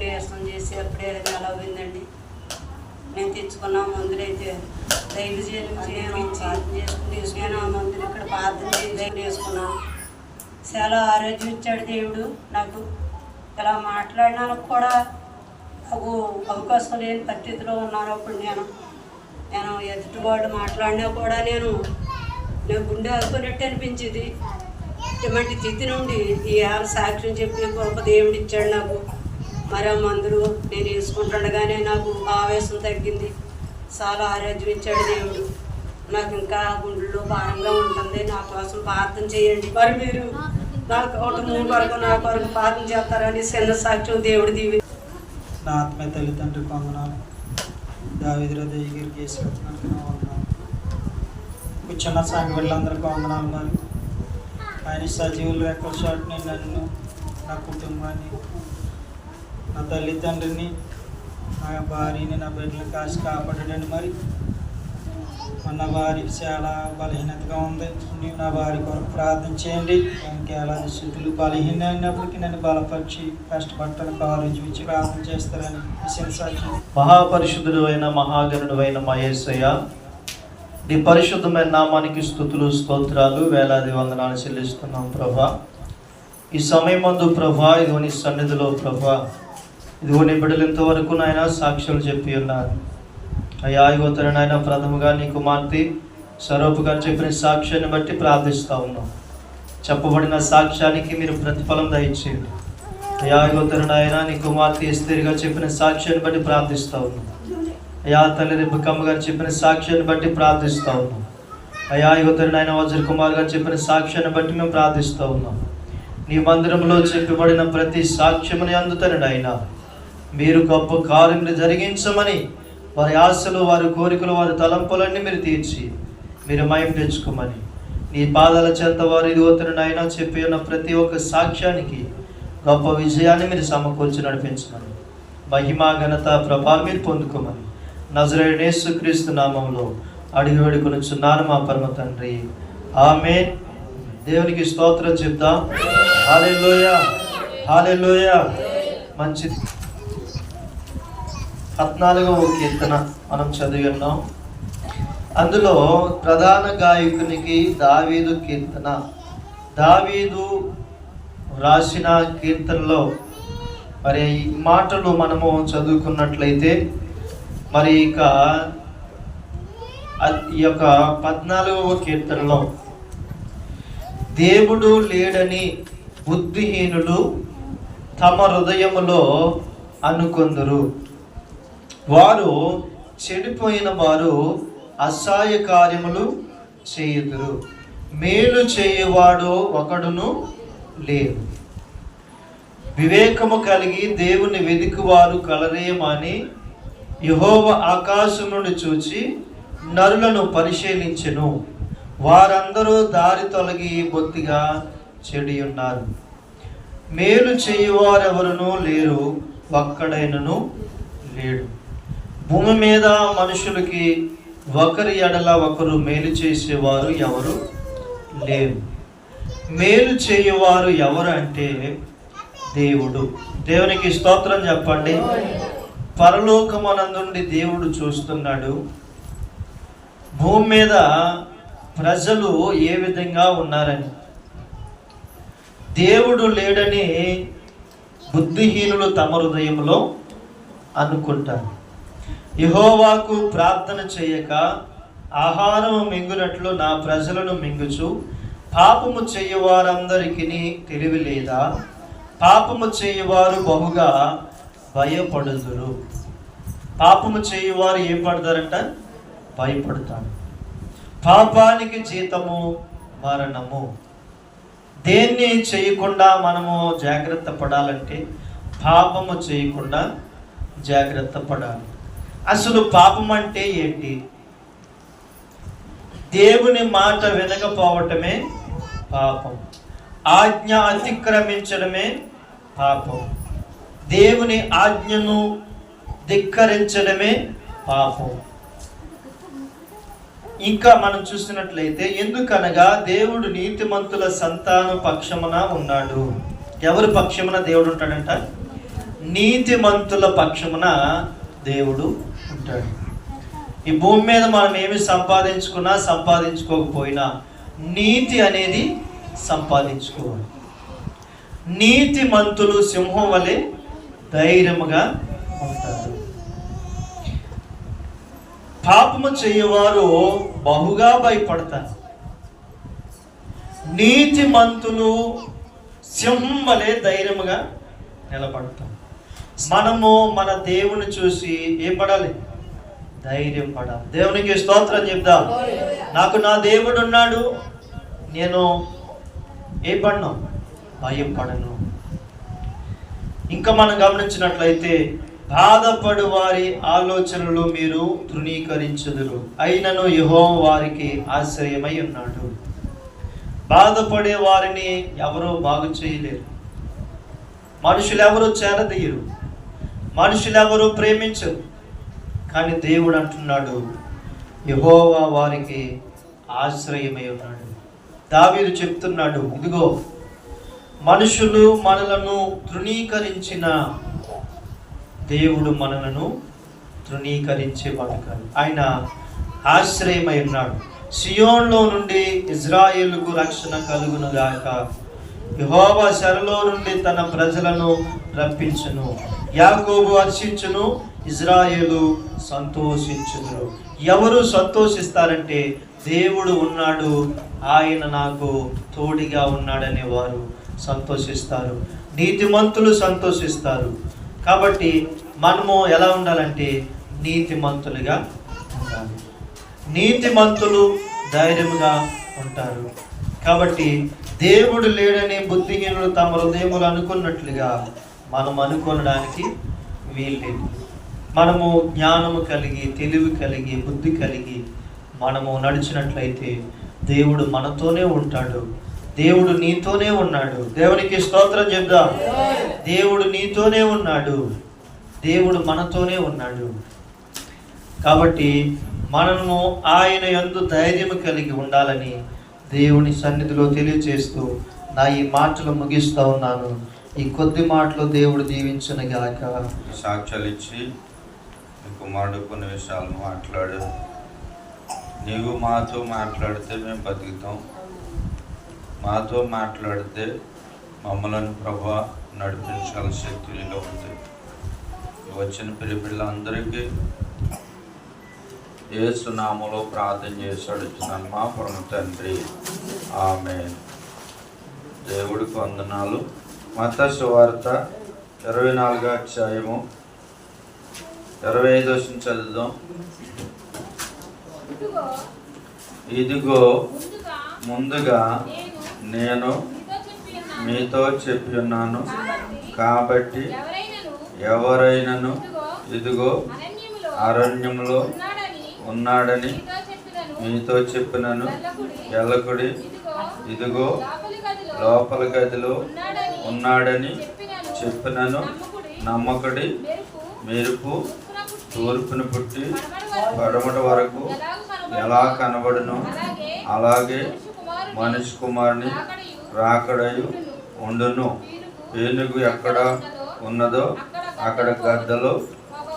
నీరసం చేసి అప్పుడే నెల అయిందండి నేను తెచ్చుకున్న మందులైతే దైవజీవం చేయించి నేను ఆ మందులు ఇక్కడ ప్రార్థన చేసి వేసుకున్నాను చాలా ఆరోగ్యం ఇచ్చాడు దేవుడు నాకు. ఇలా మాట్లాడినానికి కూడా నాకు అవకాశం లేని పరిస్థితిలో ఉన్నాను అప్పుడు నేను. నేను ఎదుటివాడు మాట్లాడినా కూడా నేను నేను గుండె ఆడుకున్నట్టు అనిపించింది. ఇటువంటి స్థితి నుండి ఈ ఏళ్ళ సాక్ష్యం చెప్పి గొప్ప దేవుడు ఇచ్చాడు నాకు. మరి మందులు నేను వేసుకుంటుండగానే నాకు ఆవేశం తగ్గింది. చాలా ఆరోగ్యం దేవుడు. నాకు ఇంకా గుండెల్లో భారంగా ఉంటుంది. నా కోసం ప్రార్థన చేయండి. మరి మీరు నా కుటుంబం కొరకు నా కొరకు ప్రార్థన చేస్తారని చిన్న సాక్ష్యం దేవుడు దీవి నా ఆత్మీయ తల్లిదండ్రి కొందనాలు దావిద్ర దగ్గరికి చేసుకుంటున్నాను వందనాలు కూర్చున్న సాంగ్ వీళ్ళందరికీ వందనాలు. మరి ఆయన సజీవులు ఎక్కడ చాటుని నన్ను నా కుటుంబాన్ని నా తల్లిదండ్రిని నా భార్యని నా బిడ్డలు కాసి కాపాడాడని మరి. మన భార్య చాలా బలహీనతగా ఉంది. నీవు నా భార్య కొరకు ప్రార్థన చేయండి. దానికి ఎలా స్థితులు బలహీన అయినప్పటికీ నన్ను బలపరిచి కష్టపడటానికి ఆలోచించి ఇచ్చి ప్రార్థన చేస్తారని విషయం మహాపరిశుద్ధుడు అయిన మహాగణుడు అయిన మహేశయ్య నీ పరిశుద్ధమైన నామానికి స్థుతులు స్తోత్రాలు వేలాది వందనాలు చెల్లిస్తున్నాం ప్రభా. ఈ సమయం మందు ప్రభా ఇదిగో నీ సన్నిధిలో ప్రభా ఇదిగో నీ బిడ్డలు ఇంతవరకు నాయన? సాక్ష్యాలు చెప్పి ఉన్నారు అయ్యా ఇగోతర నాయన ప్రథముగా నీ కుమార్తె స్వరూపు గారు చెప్పిన సాక్ష్యాన్ని బట్టి ప్రార్థిస్తా ఉన్నాం. చెప్పబడిన సాక్ష్యానికి మీరు ప్రతిఫలం దయచేయండి. అయ్యా ఇగోతర నాయన నీ కుమార్తె ఇస్త్రీగా చెప్పిన సాక్ష్యాన్ని బట్టి ప్రార్థిస్తా ఉన్నాం. అయ్యా తల్లి రిబ్బకమ్మ గారు చెప్పిన సాక్ష్యాన్ని బట్టి ప్రార్థిస్తా ఉన్నాం. అయ్యా యువతరి నాయన వజ్ర కుమార్ గారు చెప్పిన సాక్ష్యాన్ని బట్టి మేము ప్రార్థిస్తూ ఉన్నాం. నీ మందిరంలో చెప్పబడిన ప్రతి సాక్ష్యముని అందుతాను నాయన. మీరు గొప్ప కార్యములు జరిగించమని వారి ఆశలు వారి కోరికలు వారి తలంపులన్నీ మీరు తీర్చి మీరు మయం తెచ్చుకోమని. నీ పాదాల చేత వారి ఇదిగోతున్న నాయన చెప్పి ఉన్న ప్రతి ఒక్క సాక్ష్యానికి గొప్ప విజయాన్ని మీరు సమకూర్చి నడిపించమని. మహిమా ఘనత ప్రభావం మీరు పొందుకోమని. నజరేణేసు క్రీస్తు నామంలో అడిగి వేడుకొనుచున్నాను మా పరమ తండ్రి. ఆమె దేవునికి స్తోత్రం చెప్దాం. హాలే లోయ మంచిది పద్నాలుగవ కీర్తన మనం చదివి ఉన్నాం అందులో ప్రధాన గాయకునికి దావీదు కీర్తన. దావీదు రాసిన కీర్తనలో మరి ఈ మాటలు మనము చదువుకున్నట్లయితే మరి ఇక ఈ యొక్క పద్నాలుగవ కీర్తనలో దేవుడు లేడని బుద్ధిహీనులు తమ హృదయములో అనుకొందురు. వారు చెడిపోయిన వారు అసహాయ కార్యములు చేయుదురు. మేలు చేయవాడు ఒకడును లేడు వివేకము కలిగి దేవుని వెదికువారు కలరేమని యహోవ ఆకాశం నుండి చూచి నరులను పరిశీలించెను. వారందరూ దారి తొలగి బొత్తిగా చెడి ఉన్నారు మేలు చేయువారెవరునూ లేరు ఒక్కడైనను లేడు. భూమి మీద మనుషులకి ఒకరి ఎడల ఒకరు మేలు చేసేవారు ఎవరు? లేరు. మేలు చేయవారు ఎవరు అంటే దేవుడు. దేవునికి స్తోత్రం చెప్పండి. పరలోకమనందుండి దేవుడు చూస్తున్నాడు. భూమి మీద ప్రజలు ఏ విధంగా ఉన్నారని? దేవుడు లేడని బుద్ధిహీనులు తమ హృదయంలో అనుకుంటారు. యహోవాకు ప్రార్థన చేయక ఆహారము మింగునట్లు నా ప్రజలను మింగుచు. పాపము చేయవారందరికీ తెలివి లేదా? పాపము చేయవారు బహుగా భయపడుదురు. పాపము చేయువారు ఏం పడతారంట? భయపడతారు. పాపానికి జీతము మరణము. దేన్ని చేయకుండా మనము జాగ్రత్త పడాలంటే పాపము చేయకుండా జాగ్రత్త పడాలి. అసలు పాపం అంటే ఏంటి? దేవుని మాట వినకపోవటమే పాపం. ఆజ్ఞ అతిక్రమించడమే పాపం. దేవుని ఆజ్ఞను ధిక్కరించడమే పాపం. ఇంకా మనం చూసినట్లయితే ఎందుకనగా దేవుడు నీతిమంతుల సంతాన పక్షమున ఉన్నాడు. ఎవరి పక్షమున దేవుడు ఉంటాడంట? నీతిమంతుల పక్షమున దేవుడు ఉంటాడు. ఈ భూమి మీద మనం ఏమి సంపాదించుకున్నా సంపాదించుకోకపోయినా నీతి అనేది సంపాదించుకోవాలి. నీతి మంతులు సింహం వలె ధైర్యముగా ఉంటారు. పాపము చేయవారు బహుగా భయపడతారు. నీతిమంతులు సింహం వలె ధైర్యముగా నిలబడతాం మనము మన దేవుని చూసి ఏం పడాలి? ధైర్యం పడాలి దేవునికి స్తోత్రం చెప్దాం. నాకు నా దేవుడు ఉన్నాడు. నేను ఏ పడను? భయం పడను. ఇంకా మనం గమనించినట్లయితే బాధపడు వారి ఆలోచనలు మీరు తృణీకరించదురు. అయినను యహో వారికి ఆశ్రయమై ఉన్నాడు. బాధపడే వారిని ఎవరూ బాగు చేయలేరు. మనుషులు ఎవరు చేరదీయరు. మనుషులు ఎవరు ప్రేమించరు. కానీ దేవుడు అంటున్నాడు యహోవా వారికి ఆశ్రయమై ఉన్నాడు. దావీదు చెప్తున్నాడు ఇదిగో మనుషులు మనలను తృణీకరించిన దేవుడు మనలను తృణీకరించే కాదు ఆయన ఆశ్రయమై ఉన్నాడు. సియోన్లో నుండి ఇజ్రాయేల్కు రక్షణ కలుగునుగాక యహోవా శరలో నుండి తన ప్రజలను రప్పించును. యాకోబు హర్షించును ఇజ్రాయేలు సంతోషించును ఎవరు సంతోషిస్తారంటే దేవుడు ఉన్నాడు ఆయన నాకు తోడిగా ఉన్నాడనే వారు సంతోషిస్తారు. నీతిమంతులు సంతోషిస్తారు. కాబట్టి మనము ఎలా ఉండాలంటే నీతిమంతులుగా ఉండాలి. నీతిమంతులు ధైర్యంగా ఉంటారు. కాబట్టి దేవుడు లేడని బుద్ధిహీనులు తమ హృదయములు అనుకున్నట్లుగా మనం అనుకోవడానికి వీల్లేదు. మనము జ్ఞానము కలిగి తెలివి కలిగి బుద్ధి కలిగి మనము నడిచినట్లయితే దేవుడు మనతోనే ఉంటాడు. దేవుడు నీతోనే ఉన్నాడు. దేవునికి స్తోత్రం చెప్దాం. దేవుడు నీతోనే ఉన్నాడు. దేవుడు మనతోనే ఉన్నాడు. కాబట్టి మనము ఆయన ఎందు ధైర్యం కలిగి ఉండాలని దేవుని సన్నిధిలో తెలియజేస్తూ నా ఈ మాటలు ముగిస్తూ ఉన్నాను. ఈ కొద్ది మాటలు దేవుడు దీవించను గాక. సాక్ష్యాలు కుమారుడు కొన్ని విషయాలు మాట్లాడు. నీవు మాతో మాట్లాడితే మేము బతుకుతాం. మాతో మాట్లాడితే మమ్మలను ప్రభా నడిపించాల శక్తి నీలో ఉంది. వచ్చిన పిల్లపిల్లందరికీ ఏ సునామలో ప్రార్థన చేశాడు మా పరమ తండ్రి ఆమె దేవుడికి వందనాలు. మత సువార్త ఇరవై నాలుగో అధ్యాయము. ఇరవై ఐదో వచ్చిన చదువుదాం. ఇదిగో. ముందుగా నేను మీతో చెప్పి ఉన్నాను. కాబట్టి ఎవరైనను ఇదిగో అరణ్యంలో ఉన్నాడని మీతో చెప్పినను. ఎల్లకుడి ఇదిగో లోపలి గదిలో ఉన్నాడని చెప్పినను. నమ్మకుడి. మెరుపు తూర్పును పుట్టి పుట్టి పడమటి వరకు ఎలా కనబడును? అలాగే మనిషి కుమారుని రాకడయు ఉండును. ఏనుగు ఎక్కడ ఉన్నదో అక్కడ గద్దలు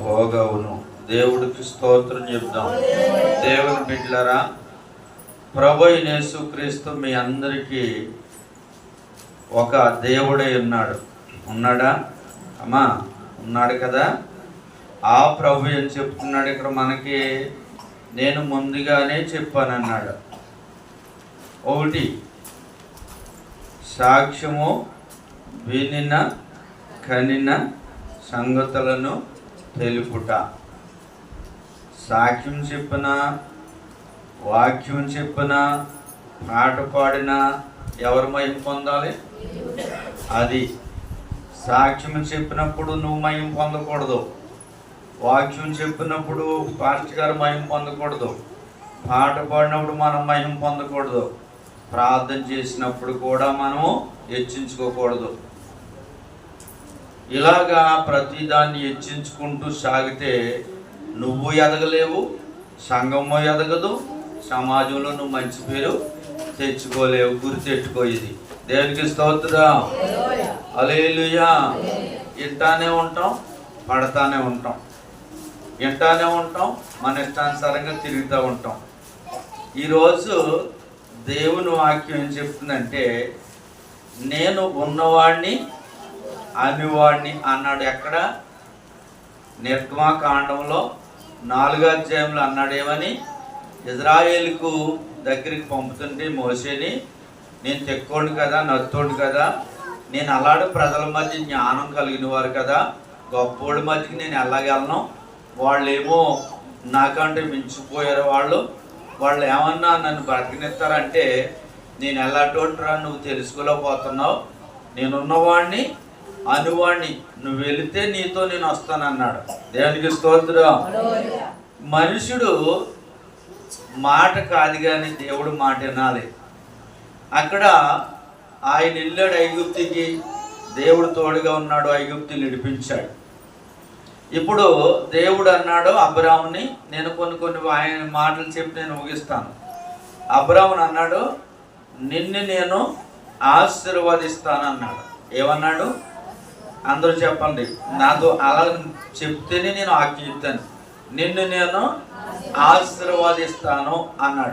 పోగవును. దేవుడికి స్తోత్రం చెప్దాం దేవుని బిడ్లరా ప్రభు యేసు క్రీస్తు మీ అందరికీ ఒక దేవుడై ఉన్నాడు. ఉన్నాడా? అమ్మా ఉన్నాడు కదా? ఆ ప్రభు ఏం చెప్తున్నాడు? ఇక్కడ మనకి నేను ముందుగానే చెప్పానన్నాడు. ఒకటి సాక్ష్యము వినిన కనిన సంగతులను తెలుపుట. సాక్ష్యం చెప్పిన వాక్యం చెప్పిన పాట పాడిన ఎవరు మహిమ పొందాలి? అది. సాక్ష్యం చెప్పినప్పుడు నువ్వు మహిమ పొందకూడదు. వాక్యం చెప్పినప్పుడు పాస్టర్ గారు మహిమ పొందకూడదు. పాట పాడినప్పుడు మనం మహిమ పొందకూడదు. ప్రార్థన చేసినప్పుడు కూడా మనము హెచ్చించుకోకూడదు. ఇలాగా ప్రతిదాన్ని హెచ్చించుకుంటూ సాగితే నువ్వు ఎదగలేవు సంఘము ఎదగదు సమాజంలో నువ్వు మంచి పేరు తెచ్చుకోలేవు గురి తెచ్చుకో ఇది. దేవునికి స్తోత్రం. అలేలుయా వింటానే ఉంటాం పడతానే ఉంటాం. వింటానే ఉంటాం మన ఇష్టానుసారంగా తిరుగుతూ ఉంటాం. ఈరోజు దేవుని వాక్యం ఏం చెప్తుందంటే నేను ఉన్నవాడిని అనివాడిని అన్నాడు ఎక్కడ? నిర్గమాకాండంలో నాలుగో అధ్యాయంలో అన్నాడేమని? ఇజ్రాయేల్కు దగ్గరికి పంపుతుంటే మోసేని నేను తెక్కోండి కదా నత్తోడు కదా నేను అలాంటి ప్రజల మధ్య జ్ఞానం కలిగిన వారు కదా గొప్పోడి మధ్యకి నేను ఎలాగెళ్ళను? వాళ్ళేమో నాకంటే మించిపోయారు వాళ్ళు. వాళ్ళు ఏమన్నా నన్ను బ్రతికినిస్తారంటే నేను ఎలాంటిరా నువ్వు తెలుసుకోలేకపోతున్నావు. నేనున్నవాడిని అనువాణ్ణి. నువ్వు వెళితే నీతో నేను వస్తానన్నాడు. దేవునికి స్తోత్రం. మనుషుడు మాట కాదు కానీ దేవుడు మాట వినాలి. అక్కడ ఆయన వెళ్ళాడు ఐగుప్తికి. దేవుడు తోడుగా ఉన్నాడు ఐగుప్తిని నడిపించాడు. ఇప్పుడు దేవుడు అన్నాడు అబ్రాముని నేను కొన్ని కొన్ని ఆయన మాటలు చెప్పి నేను ముగిస్తాను. అబ్రాముని అన్నాడు నిన్ను నేను ఆశీర్వదిస్తాను అన్నాడు ఏమన్నాడు? అందరూ చెప్పండి నాతో అలా చెప్తేనే నేను ఆజ్ఞ చెప్తాను. నిన్ను నేను ఆశీర్వాదిస్తాను అన్నాడు.